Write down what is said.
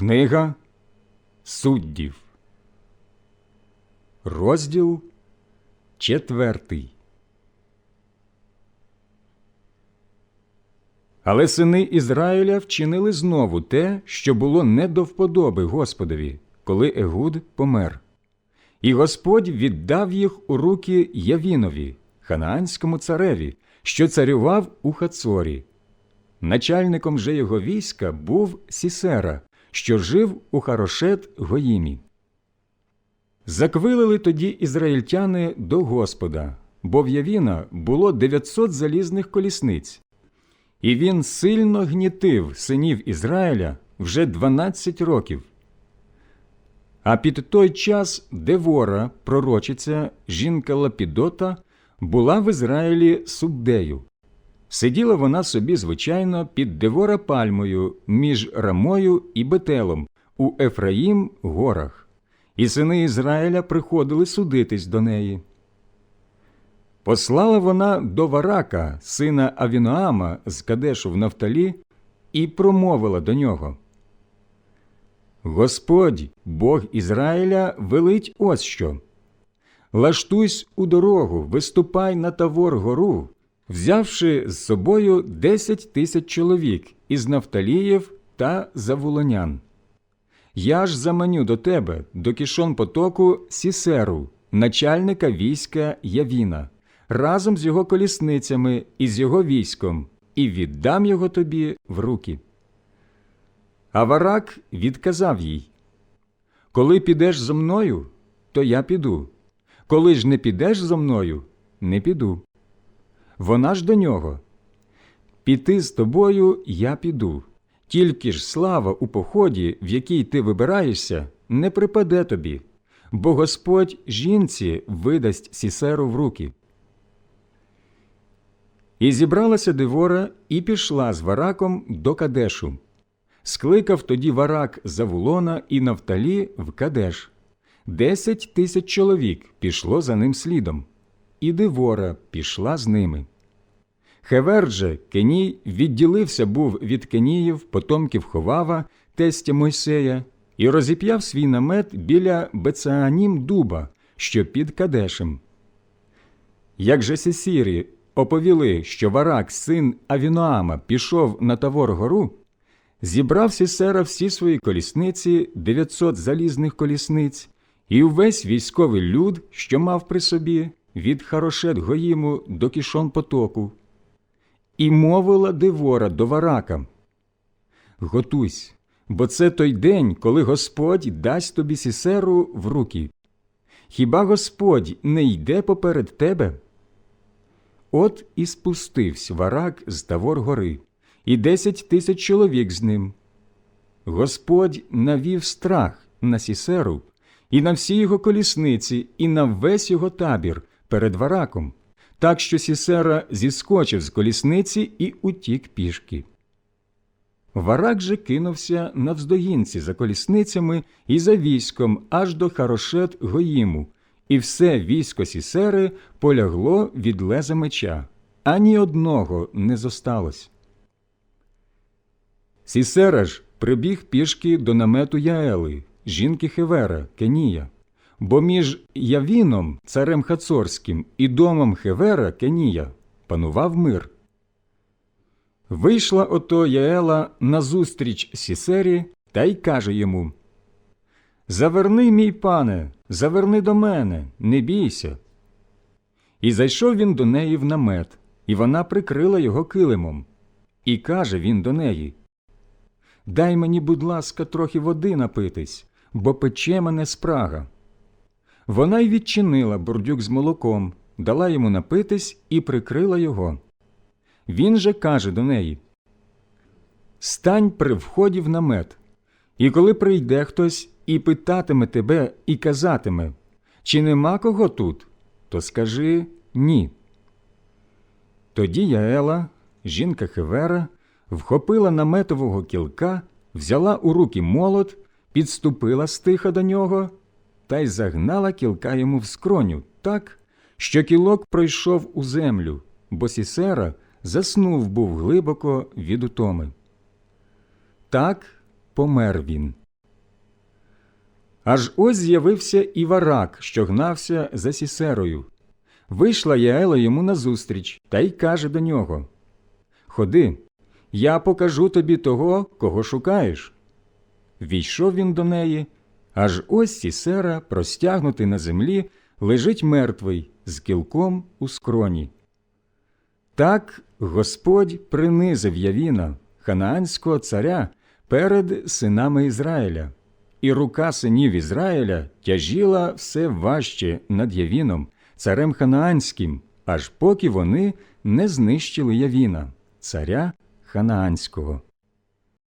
Книга суддів, розділ четвертий. Але сини Ізраїля вчинили знову те, що було не до вподоби Господові, коли Егуд помер. І Господь віддав їх у руки Явінові, ханаанському цареві, що царював у Хацорі. Начальником же його війська був Сісера, що жив у Харошет Гоїмі. Заквилили тоді ізраїльтяни до Господа, бо в Явіна було 900 залізних колісниць. І він сильно гнітив синів Ізраїля вже 12 років. А під той час Девора, пророчиця, жінка Лапідота, була в Ізраїлі суддею. Сиділа вона собі, звичайно, під Девора пальмою між Рамою і Бетелом у Ефраїм горах, і сини Ізраїля приходили судитись до неї. Послала вона до Варака, сина Авіноама з Кадешу в Нафталі, і промовила до нього. Господь, Бог Ізраїля, велить ось що. Лаштуйсь у дорогу, виступай на Тавор гору, взявши з собою десять тисяч чоловік із Нафталіїв та Завулонян. Я ж заманю до тебе, до кішон потоку Сісеру, начальника війська Явіна, разом з його колісницями і з його військом, і віддам його тобі в руки. А Варак відказав їй Коли підеш зо мною, то я піду. Коли ж не підеш зо мною, не піду. Вона ж до нього. Піти з тобою я піду. Тільки ж слава у поході, в який ти вибираєшся, не припаде тобі, бо Господь жінці видасть сісеру в руки. І зібралася Девора і пішла з Вараком до Кадешу. Скликав тоді Варак Завулона і Нафталі в Кадеш. Десять тисяч чоловік пішло за ним слідом, і Девора пішла з ними. Хевер же Кеній відділився був від Кеніїв, потомків Ховава, тестя Мойсея, і розіп'яв свій намет біля Бецеанім дуба, що під Кадешем. Як же Сесірі оповіли, що Варак, син Авіноама, пішов на Тавор гору, зібрав Сісера всі свої колісниці, 900 залізних колісниць, і увесь військовий люд, що мав при собі, від Харошет Гоїму до Кішон потоку. І мовила Девора до Варака Готуйсь, бо це той день, коли Господь дасть тобі Сісеру в руки. Хіба Господь не йде поперед тебе? От і спустився Варак з Тавор гори, і десять тисяч чоловік з ним. Господь навів страх на Сісеру і на всі його колісниці, і на весь його табір перед Вараком, так що Сісера зіскочив з колісниці і утік пішки. Варак же кинувся навздогінці за колісницями і за військом аж до Харошет Гоїму, і все військо Сісери полягло від леза меча, ані одного не зосталось. Сісера ж прибіг пішки до намету Яели, жінки Хевера, Кенія, бо між Явіном, царем Хацорським, і домом Хевера, Кенія, панував мир. Вийшла ото Яела назустріч Сісері та й каже йому Заверни, мій пане, заверни до мене, не бійся. І зайшов він до неї в намет, і вона прикрила його килимом. І каже він до неї Дай мені, будь ласка, трохи води напитись, бо пече мене спрага. Вона й відчинила бурдюк з молоком, дала йому напитись і прикрила його. Він же каже до неї Стань при вході в намет, і коли прийде хтось і питатиме тебе і казатиме, чи нема кого тут, то скажи ні. Тоді Яела, жінка Хевера, вхопила наметового кілка, взяла у руки молот, підступила стиха до нього та й загнала кілка йому в скроню так, що кілок пройшов у землю, бо Сісера заснув був глибоко від утоми. Так помер він. Аж ось з'явився і варак, що гнався за сісерою. Вийшла Яела йому назустріч та й каже до нього Ходи, я покажу тобі того, кого шукаєш. Війшов він до неї, аж ось сісера, простягнутий на землі, лежить мертвий з кілком у скроні. Так Господь принизив Явіна, ханаанського царя, перед синами Ізраїля, і рука синів Ізраїля тяжіла все важче над Явіном, царем ханаанським, аж поки вони не знищили Явіна, царя ханаанського.